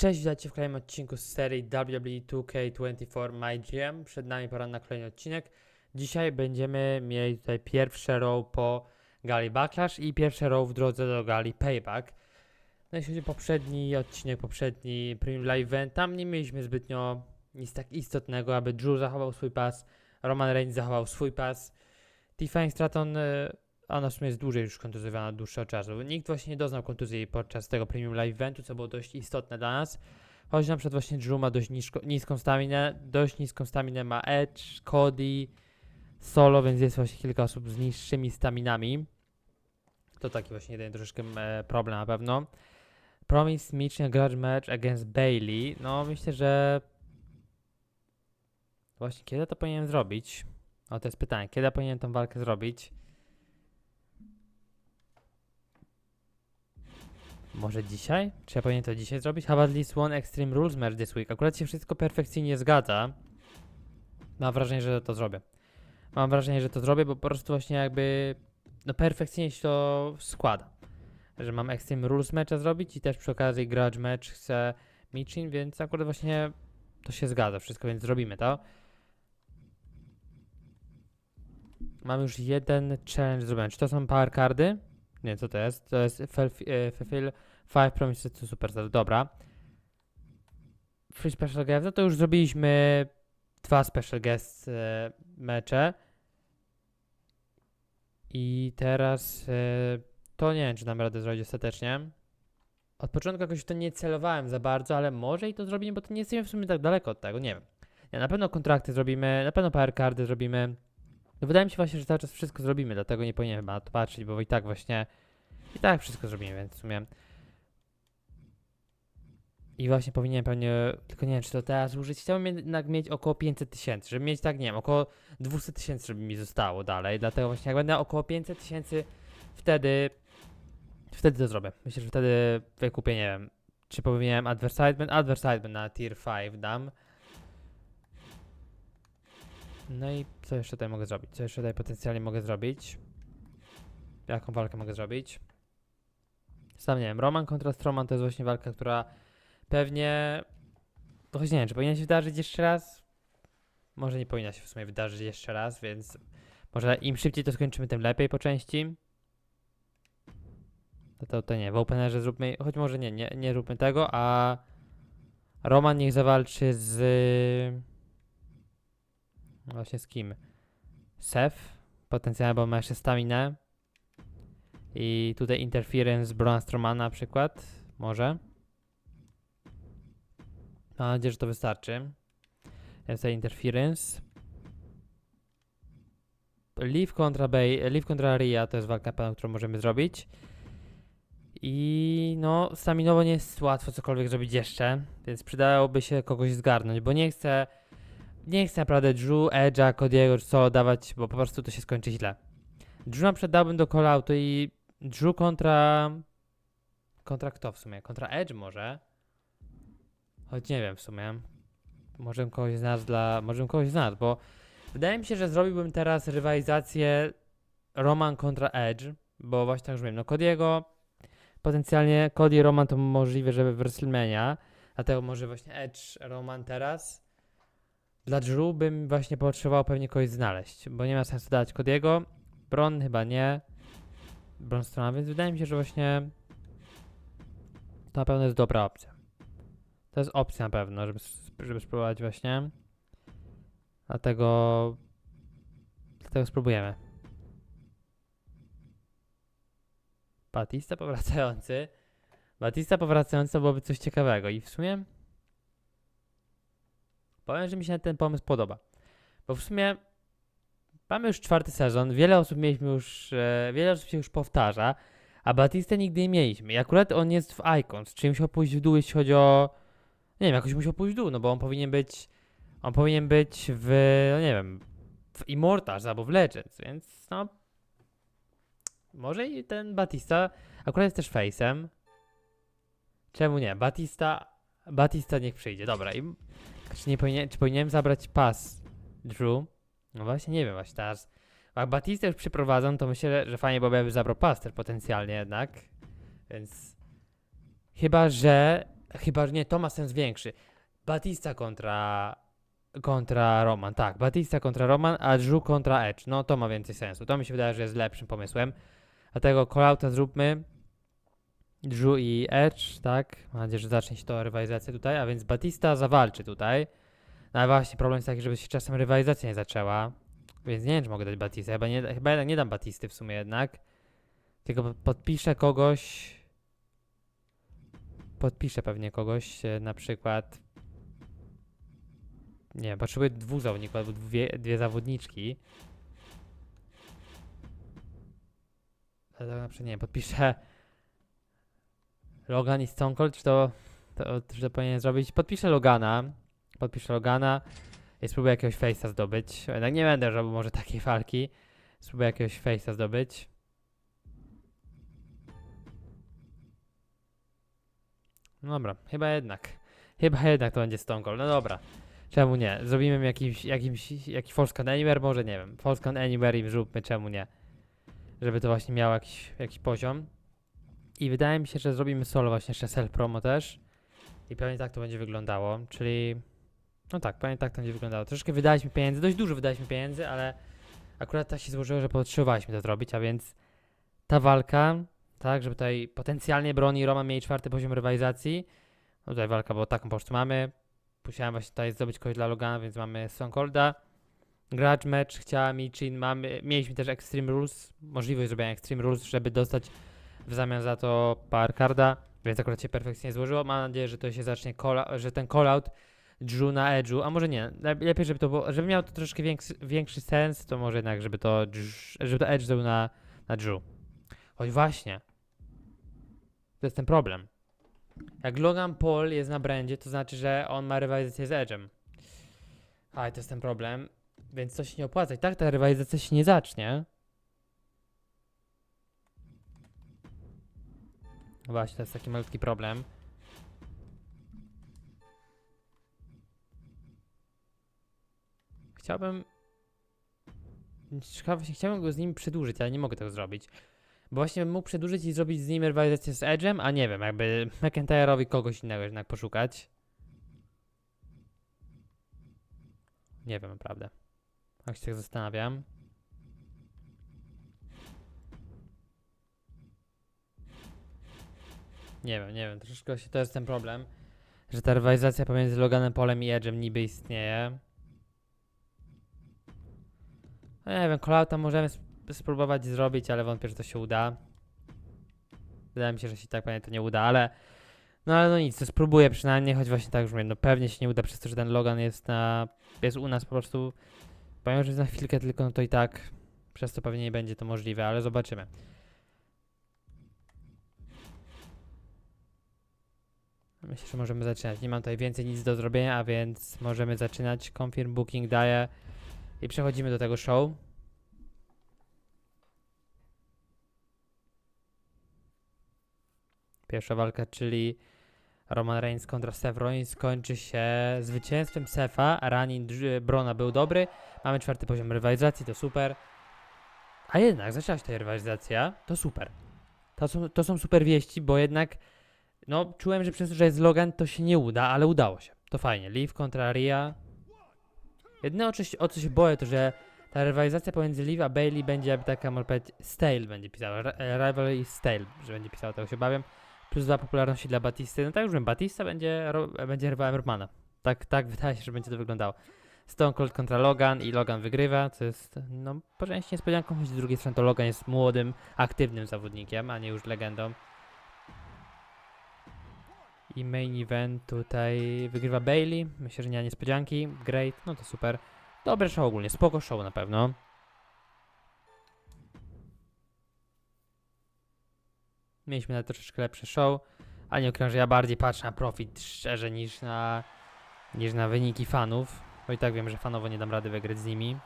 Cześć, witajcie w kolejnym odcinku z serii WWE 2K24 My GM. Przed nami pora na kolejny odcinek. Dzisiaj będziemy mieli tutaj pierwsze row po gali Backlash i pierwsze row w drodze do gali Payback. No jeśli chodzi o poprzedni odcinek, poprzedni Premium Live Event, tam nie mieliśmy zbytnio nic tak istotnego, aby Drew zachował swój pas, Roman Reigns zachował swój pas. Tiffany Stratton, e, ona w sumie jest dłużej już kontuzjowana od czasu. Nikt właśnie nie doznał kontuzji podczas tego Premium Live Eventu, co było dość istotne dla nas. Choć na przykład właśnie Drew ma dość nisko, niską staminę, dość niską staminę ma Edge, Cody, Solo, więc jest właśnie kilka osób z niższymi staminami. To taki właśnie jeden troszeczkę e, problem na pewno. Promise Mitch grudge match against Bailey. No myślę, że właśnie kiedy to powinienem zrobić? O to jest pytanie, kiedy powinienem tą walkę zrobić? Może dzisiaj? Czy ja powinienem to dzisiaj zrobić? Have at least one Extreme Rules match this week. Akurat się wszystko perfekcyjnie zgadza. Mam wrażenie, że to zrobię. Mam wrażenie, że to zrobię, bo po prostu właśnie jakby no perfekcyjnie się to składa. Że mam Extreme Rules matcha zrobić i też przy okazji Grudge match chcę Michin, więc akurat właśnie to się zgadza wszystko, więc zrobimy to. Mam już jeden challenge zrobiony. Czy to są power cardy? Nie, co to jest? To jest fulf- e, Fulfill 5 Promises to Superstar. Dobra. Free Special Guest, no to już zrobiliśmy dwa Special Guest e, mecze. I teraz e, to nie wiem, czy dam radę zrobić ostatecznie. Od początku jakoś to nie celowałem za bardzo, ale może i to zrobimy, bo to nie jesteśmy w sumie tak daleko od tego, nie wiem. Nie, na pewno kontrakty zrobimy, na pewno power cardy zrobimy. No wydaje mi się właśnie, że cały czas wszystko zrobimy, dlatego nie powinienem na to patrzeć, bo i tak właśnie i tak wszystko zrobimy, więc w sumie i właśnie powinienem pewnie, tylko nie wiem, czy to teraz użyć. Chciałbym jednak mieć około 500 tysięcy, żeby mieć tak, nie wiem, około 200 tysięcy, żeby mi zostało dalej. Dlatego właśnie jak będę około 500 tysięcy, wtedy, wtedy to zrobię. Myślę, że wtedy wykupię, nie wiem, czy powinienem advertisement, advertisement na tier 5 dam. No i co jeszcze tutaj mogę zrobić? Co jeszcze tutaj potencjalnie mogę zrobić? Jaką walkę mogę zrobić? Sam nie wiem. Roman kontra Stroman to jest właśnie walka, która pewnie. To choć nie wiem, czy powinna się wydarzyć jeszcze raz? Może nie powinna się w sumie wydarzyć jeszcze raz, więc może im szybciej to skończymy, tym lepiej po części. No to, to nie, w openerze zróbmy, choć może nie, nie, nie róbmy tego, a Roman niech zawalczy z właśnie z kim? Seth, potencjalnie, bo ma jeszcze staminę. I tutaj interference Braun Strowmana na przykład, może. Mam nadzieję, że to wystarczy. Jest tutaj interference. Liv kontra Bay, Liv kontra Ria to jest walka, pewna, którą możemy zrobić. I no, staminowo nie jest łatwo cokolwiek zrobić jeszcze, więc przydałoby się kogoś zgarnąć, bo nie chcę, nie chcę naprawdę Drew, Edge'a, Cody'ego czy co dawać, bo po prostu to się skończy źle. Drew na przykład dałbym do call-outu i Drew kontra... Kontra kto w sumie? Kontra Edge może? Choć nie wiem w sumie. Możemy kogoś znać dla... Możemy kogoś znać, bo wydaje mi się, że zrobiłbym teraz rywalizację Roman kontra Edge, bo właśnie tak już wiem, no Cody'ego potencjalnie Cody Roman to możliwe, żeby w WrestleMania, dlatego może właśnie Edge, Roman teraz. Dla Drew bym właśnie potrzebował pewnie kogoś znaleźć, bo nie ma sensu dać Cody'ego, Bron chyba nie, Braun Strowman, więc wydaje mi się, że właśnie to na pewno jest dobra opcja. To jest opcja na pewno, żeby, żeby spróbować właśnie. Dlatego dlatego spróbujemy. Batista powracający. Batista powracający byłoby coś ciekawego i w sumie powiem, że mi się ten pomysł podoba. Bo w sumie mamy już czwarty sezon, wiele osób mieliśmy już, e, wiele osób się już powtarza, a Batista nigdy nie mieliśmy. I akurat on jest w Icons, czyli musiał pójść w dół, jeśli chodzi o... Nie wiem, jakoś musiał pójść w dół, no bo on powinien być... On powinien być w, no nie wiem, w Immortals albo w Legends, więc no... Może i ten Batista akurat jest też face'em. Czemu nie? Batista... Batista niech przyjdzie, dobra. I, czy, nie powinien, czy powinienem zabrać pas Drew? No właśnie, nie wiem właśnie teraz. Jak Batista już przyprowadzą, to myślę, że fajnie byłoby, aby zabrał pas też potencjalnie jednak. Więc... Chyba, że Chyba, że nie, to ma sens większy. Batista kontra kontra Roman, tak. Batista kontra Roman, a Drew kontra Edge. No to ma więcej sensu. To mi się wydaje, że jest lepszym pomysłem. Dlatego call-outa zróbmy. Drew i Edge, tak? Mam nadzieję, że zacznie się to rywalizacja tutaj, a więc Batista zawalczy tutaj. No ale właśnie problem jest taki, żeby się czasem rywalizacja nie zaczęła. Więc nie wiem, czy mogę dać Batistę. Chyba, nie, chyba jednak nie dam Batisty w sumie jednak. Tylko po- podpiszę kogoś. Podpiszę pewnie kogoś, e, na przykład. Nie wiem, potrzebuję dwóch zawodników albo dwie, dwie zawodniczki. Ale na przykład nie podpiszę Logan i Stone Cold, czy to, to, to powinien zrobić? Podpiszę Logana. Podpiszę Logana i spróbuję jakiegoś face'a zdobyć. Jednak nie będę robił może takiej walki. Spróbuję jakiegoś face'a zdobyć. No dobra, chyba jednak. Chyba jednak to będzie Stone Cold. No dobra. Czemu nie? Zrobimy jakimś, jakimś, jakiś False Anywhere? Może nie wiem. False Anywhere i zróbmy, czemu nie? Żeby to właśnie miało jakiś, jakiś poziom. I wydaje mi się, że zrobimy solo właśnie jeszcze self promo też. I pewnie tak to będzie wyglądało, czyli... No tak, pewnie tak to będzie wyglądało. Troszkę wydaliśmy pieniędzy, dość dużo wydaliśmy pieniędzy, ale akurat tak się złożyło, że potrzebowaliśmy to zrobić, a więc ta walka, tak, żeby tutaj potencjalnie Broni i Roman mieli czwarty poziom rywalizacji. No tutaj walka, bo taką po prostu mamy. Musiałem właśnie tutaj zdobyć kogoś dla Logana, więc mamy Stone Colda. Grudge match chciała Michin, mamy, mieliśmy też Extreme Rules, możliwość zrobienia Extreme Rules, żeby dostać w zamian za to carda, więc akurat się perfekcyjnie złożyło. Mam nadzieję, że to się zacznie, że ten call-out Drew na Edge'u, a może nie, lep- lepiej, żeby to było, żeby miał to troszkę większy, większy sens, to może jednak, żeby to, żeby to Edge był na, na Drew. Choć właśnie, to jest ten problem. Jak Logan Paul jest na brandzie, to znaczy, że on ma rywalizację z Edge'em. A, i to jest ten problem, więc to się nie opłaca. I tak ta rywalizacja się nie zacznie. Właśnie, to jest taki malutki problem. Chciałbym. Chciałbym go z nim przedłużyć, ale nie mogę tego zrobić. Bo właśnie mógł przedłużyć i zrobić z nim rywalizację z Edge'em, a nie wiem, jakby McIntyre'owi kogoś innego jednak poszukać. Nie wiem, naprawdę. Tak się tak zastanawiam. Nie wiem, nie wiem, troszeczkę się to jest ten problem, że ta rywalizacja pomiędzy Loganem Polem i Edge'em niby istnieje. No nie wiem, Colauta możemy sp- spróbować zrobić, ale wątpię, że to się uda. Wydaje mi się, że się tak pewnie to nie uda, ale no ale no nic, to spróbuję przynajmniej, choć właśnie tak już mówię, no pewnie się nie uda przez to, że ten Logan jest na, jest u nas po prostu, powiem, że jest na chwilkę tylko, no to i tak przez to pewnie nie będzie to możliwe, ale zobaczymy. Myślę, że możemy zaczynać. Nie mam tutaj więcej nic do zrobienia, a więc możemy zaczynać. Confirm booking daję i przechodzimy do tego show. Pierwsza walka, czyli Roman Reigns kontra Seth Rollins kończy się zwycięstwem Sefa. Running Dr- Brona był dobry. Mamy czwarty poziom rywalizacji, to super. A jednak zaczęła się ta rywalizacja, to super. To są, to są super wieści, bo jednak no czułem, że przez to, że jest Logan, to się nie uda, ale udało się. To fajnie. Liv kontra Ria. Jedyne o co, się- o co się boję, to że ta rywalizacja pomiędzy Liv a Bailey będzie jakby taka, można powiedzieć, stale będzie pisała. E, Rivalry stale, że będzie pisała, tego się bawię. Plus dwa popularności dla Batisty. No tak już wiem, Batista będzie, będzie rywalem Romana. Tak, tak wydaje się, że będzie to wyglądało. Stone Cold kontra Logan i Logan wygrywa, co jest, no, po części niespodzianką, choć z drugiej strony to Logan jest młodym, aktywnym zawodnikiem, a nie już legendą. I main event tutaj wygrywa Bailey. Myślę, że nie ma niespodzianki. Great, no to super. Dobre show ogólnie, spoko show na pewno. Mieliśmy na troszeczkę lepsze show, ale nie ukrywam, że ja bardziej patrzę na profit szczerze niż na, niż na wyniki fanów. Bo i tak wiem, że fanowo nie dam rady wygrać z nimi.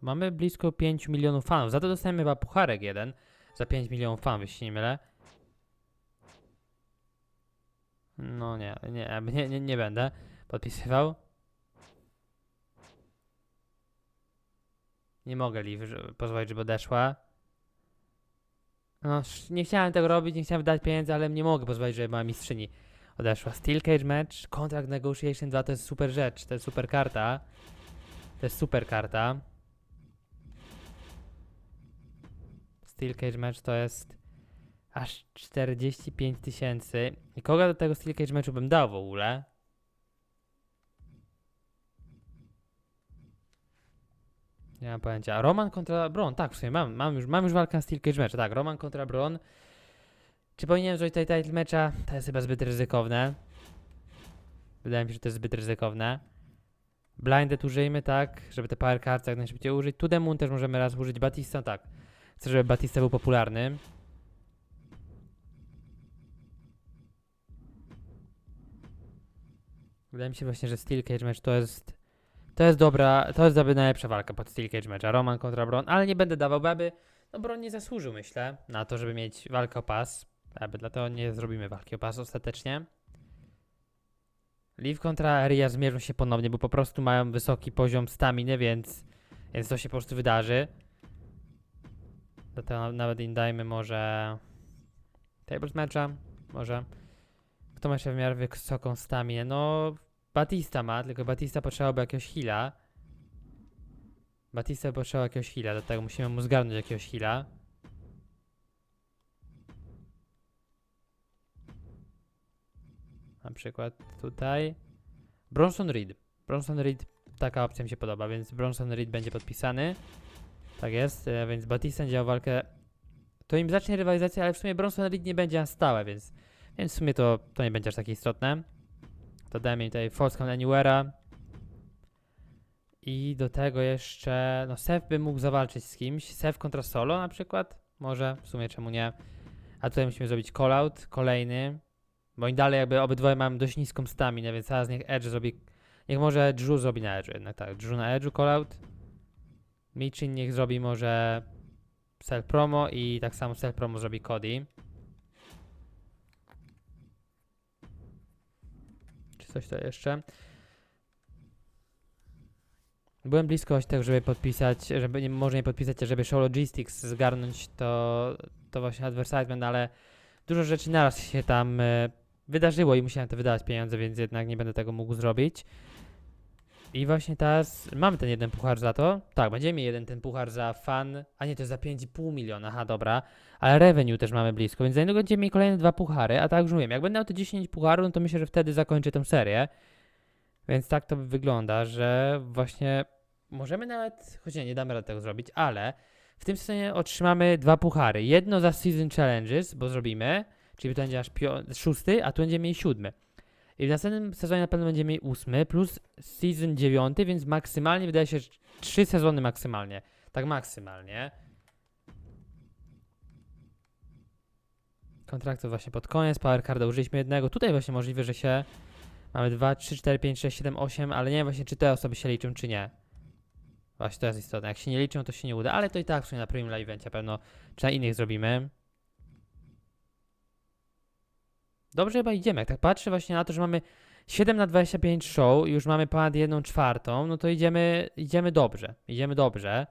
Mamy blisko 5 milionów fanów. Za to dostajemy chyba pucharek jeden. Za 5 milionów fanów, jeśli nie mylę. No nie, nie, nie, nie, nie będę podpisywał. Nie mogę Liv pozwolić, żeby odeszła. No, nie chciałem tego robić, nie chciałem wydać pieniędzy, ale nie mogę pozwolić, żeby moja mistrzyni odeszła. Steel Cage Match, Contract Negotiation 2 to jest super rzecz, to jest super karta. To jest super karta. Steel Cage Match to jest aż 45 tysięcy. I kogo do tego Steel Cage Matchu bym dał w ogóle? Nie mam pojęcia. Roman kontra Bron, tak, w sumie mam, mam, już, mam już walkę na Steel Cage Match, tak, Roman kontra Bron. Czy powinienem zrobić tutaj title matcha? To jest chyba zbyt ryzykowne. Wydaje mi się, że to jest zbyt ryzykowne. Blinded użyjmy, tak, żeby te power cards jak najszybciej użyć. Moon też możemy raz użyć. Batista, tak. Chcę, żeby Batista był popularny. Wydaje mi się właśnie, że Steel Cage Match to jest to jest dobra, to jest jakby najlepsza walka pod Steel Cage Matcha. Roman kontra Bron, ale nie będę dawał, bo aby, no Bron nie zasłużył, myślę, na to, żeby mieć walkę o pas. Aby dlatego nie zrobimy walki o pas ostatecznie. Liv kontra Aria zmierzą się ponownie, bo po prostu mają wysoki poziom staminy, więc, więc to się po prostu wydarzy. Dlatego na- nawet im dajmy może tables matcha, może. Kto ma jeszcze w miarę wysoką staminę? No, Batista ma, tylko Batista potrzebował jakiegoś heala. Batista potrzebował jakiegoś heala, dlatego musimy mu zgarnąć jakiegoś heala. Na przykład tutaj. Bronson Reed. Bronson Reed, taka opcja mi się podoba, więc Bronson Reed będzie podpisany. Tak jest, e, więc Batista miał walkę. To im zacznie rywalizacja, ale w sumie Bronson Reed nie będzie na stałe, więc, więc w sumie to, to nie będzie aż takie istotne. To dajmy im tutaj False Count Anywhere'a. I do tego jeszcze, no Seth by mógł zawalczyć z kimś. Seth kontra Solo na przykład. Może, w sumie czemu nie. A tutaj musimy zrobić call-out, kolejny. Bo i dalej jakby obydwoje mamy dość niską staminę, więc teraz niech Edge zrobi, niech może Drew zrobi na Edge jednak, tak. Drew na Edge'u call-out. Michin niech zrobi może self promo i tak samo self promo zrobi Cody. Czy coś to jeszcze? Byłem blisko właśnie żeby podpisać, żeby nie, może nie podpisać, a żeby Show Logistics zgarnąć to, to właśnie advertisement, ale dużo rzeczy naraz się tam e, wydarzyło i musiałem to wydawać pieniądze, więc jednak nie będę tego mógł zrobić. I właśnie teraz mamy ten jeden puchar za to. Tak, będziemy jeden ten puchar za fan. A nie, to jest za 5,5 miliona. Aha, dobra. Ale revenue też mamy blisko, więc za niedługo będziemy mieli kolejne dwa puchary. A tak już mówiłem, jak będę miał te 10 pucharów, no to myślę, że wtedy zakończę tę serię. Więc tak to wygląda, że właśnie możemy nawet, choć nie, nie damy rady tego zrobić, ale w tym sezonie otrzymamy dwa puchary. Jedno za Season Challenges, bo zrobimy, czyli to będzie pio- szósty, a tu będziemy mieli siódmy. I w następnym sezonie na pewno będziemy mieli ósmy, plus Season dziewiąty, więc maksymalnie wydaje się, trzy sezony maksymalnie. Tak maksymalnie. Kontraktów właśnie pod koniec, Power Carda użyliśmy jednego. Tutaj właśnie możliwe, że się mamy 2, 3, 4, 5, 6, 7, 8, ale nie wiem właśnie, czy te osoby się liczą, czy nie. Właśnie to jest istotne. Jak się nie liczą, to się nie uda, ale to i tak w sumie na premium live evencie pewno, czy na innych zrobimy. Dobrze chyba idziemy. Jak tak patrzę właśnie na to, że mamy 7 na 25 show już mamy ponad 1 czwartą, no to idziemy, idziemy dobrze. Idziemy dobrze.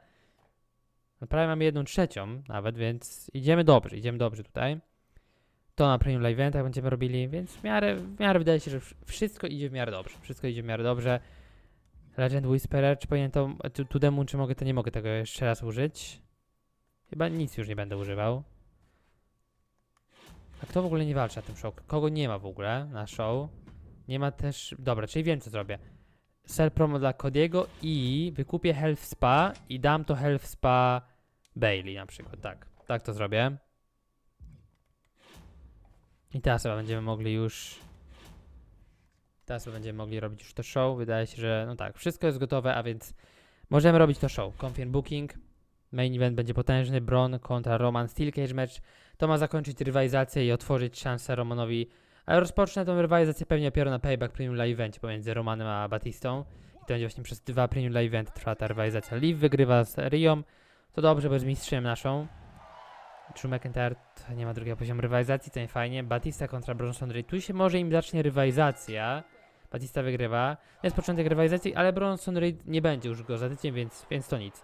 No prawie mamy 1 trzecią nawet, więc idziemy dobrze, idziemy dobrze tutaj. To na premium live eventach będziemy robili, więc w miarę, w miarę wydaje się, że wsz- wszystko idzie w miarę dobrze. Wszystko idzie w miarę dobrze. Legend Whisperer, czy powinien to, tu demu, czy mogę, to nie mogę tego jeszcze raz użyć. Chyba nic już nie będę używał. A kto w ogóle nie walczy na tym show? Kogo nie ma w ogóle na show? Nie ma też... Dobra, czyli wiem co zrobię. Sell promo dla Cody'ego i wykupię Health Spa i dam to Health Spa Bailey na przykład, tak. Tak to zrobię. I teraz chyba będziemy mogli już... Teraz będziemy mogli robić już to show. Wydaje się, że no tak, wszystko jest gotowe, a więc możemy robić to show. Confirm booking. Main event będzie potężny. Bron kontra Roman Steel Cage match. To ma zakończyć rywalizację i otworzyć szansę Romanowi. Ale rozpocznę tę rywalizację pewnie dopiero na Payback Premium Live Evencie pomiędzy Romanem a Batistą. I to będzie właśnie przez dwa Premium Live Eventy trwa ta rywalizacja. Liv wygrywa z Rią. To dobrze, bo jest mistrzem naszą. Drew McIntyre nie ma drugiego poziomu rywalizacji, to nie fajnie. Batista kontra Bronson Reed. Tu się może im zacznie rywalizacja. Batista wygrywa. To jest początek rywalizacji, ale Bronson Reed nie będzie już go za tydzień, więc, więc to nic.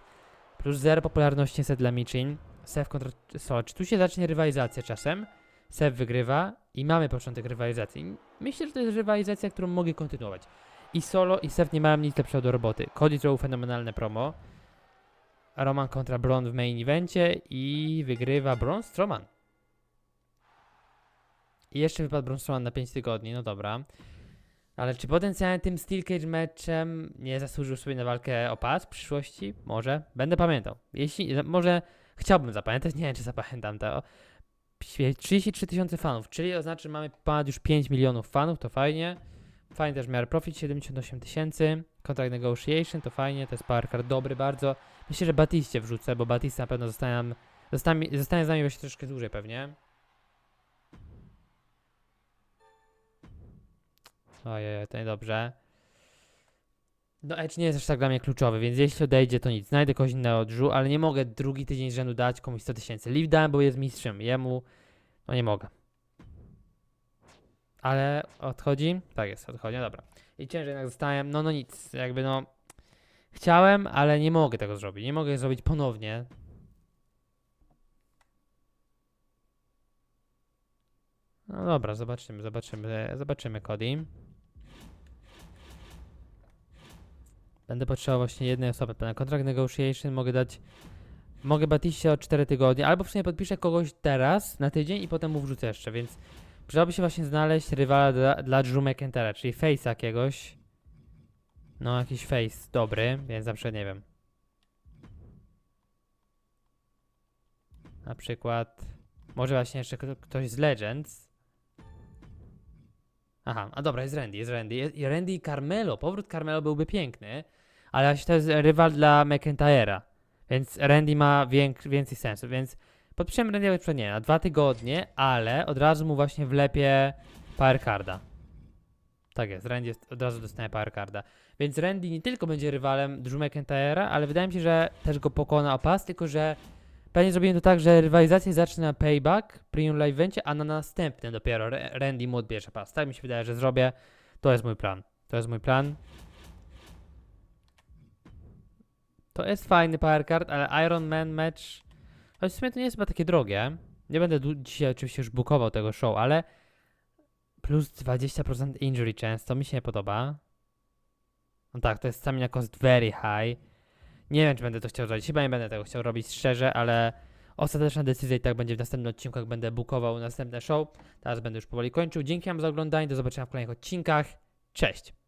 Plus zero popularności niestety dla Michin. Seth kontra Solo. Czy tu się zacznie rywalizacja czasem? Seth wygrywa i mamy początek rywalizacji. Myślę, że to jest rywalizacja, którą mogę kontynuować. I Solo i Seth nie mają nic lepszego do roboty. Cody zrobił fenomenalne promo. Roman kontra Braun w main evencie i wygrywa Braun Strowman. I jeszcze wypadł Braun Strowman na 5 tygodni, no dobra. Ale czy potencjalnie tym Steel Cage meczem nie zasłużył sobie na walkę o pas w przyszłości? Może. Będę pamiętał. Jeśli, może chciałbym zapamiętać, nie wiem czy zapamiętam to. Świe- 33 tysiące fanów, czyli oznacza, że mamy ponad już 5 milionów fanów, to fajnie. Fajnie też w miarę profit, 78 tysięcy. Contract negotiation, to fajnie, to jest power card dobry bardzo. Myślę, że Batiście wrzucę, bo Batista na pewno zostanie, zostanie, zostanie z nami troszkę dłużej pewnie. Ojej, to niedobrze. No Edge nie jest aż tak dla mnie kluczowy, więc jeśli odejdzie to nic. Znajdę kogoś innego od Drew, ale nie mogę drugi tydzień z rzędu dać komuś 100 tysięcy. Liv dałem, bo jest mistrzem. Jemu, no nie mogę. Ale odchodzi? Tak jest, odchodzi, no dobra. I ciężej jednak zostałem, no no nic, jakby no... Chciałem, ale nie mogę tego zrobić. Nie mogę zrobić ponownie. No dobra, zobaczymy, zobaczymy, zobaczymy Cody. Będę potrzebował właśnie jednej osoby. Na kontrakt negotiation mogę dać. Mogę Batiście o 4 tygodnie, albo sumie podpiszę kogoś teraz na tydzień i potem mu wrzucę jeszcze, więc przydałoby się właśnie znaleźć rywala dla, dla Drew McIntyre'a, czyli face jakiegoś. No, jakiś face dobry, więc przykład nie wiem. Na przykład. Może właśnie jeszcze kto- ktoś z Legends. Aha, a dobra, jest Randy, jest Randy. Jest, Randy i Carmelo. Powrót Carmelo byłby piękny, ale właśnie to jest rywal dla McIntyre'a. Więc Randy ma więk, więcej sensu, więc podpiszemy Randy'ego przed nie na dwa tygodnie, ale od razu mu właśnie wlepię Power Carda. Tak jest, Randy jest, od razu dostaje Power Carda. Więc Randy nie tylko będzie rywalem Drew McIntyre'a, ale wydaje mi się, że też go pokona o pas, tylko że pewnie zrobimy to tak, że rywalizację zacznie na Payback, Premium Live Evencie, a na następnym dopiero Randy mu odbierze pas. Tak mi się wydaje, że zrobię. To jest mój plan. To jest mój plan. To jest fajny power card, ale Iron Man match. Choć w sumie to nie jest chyba takie drogie. Nie będę dzisiaj oczywiście już bukował tego show, ale plus 20% injury chance, to mi się nie podoba. No tak, to jest stamina cost very high. Nie wiem, czy będę to chciał zrobić. Chyba nie będę tego chciał robić szczerze, ale ostateczna decyzja i tak będzie w następnym odcinku, jak będę bukował następne show. Teraz będę już powoli kończył. Dzięki wam za oglądanie, do zobaczenia w kolejnych odcinkach. Cześć!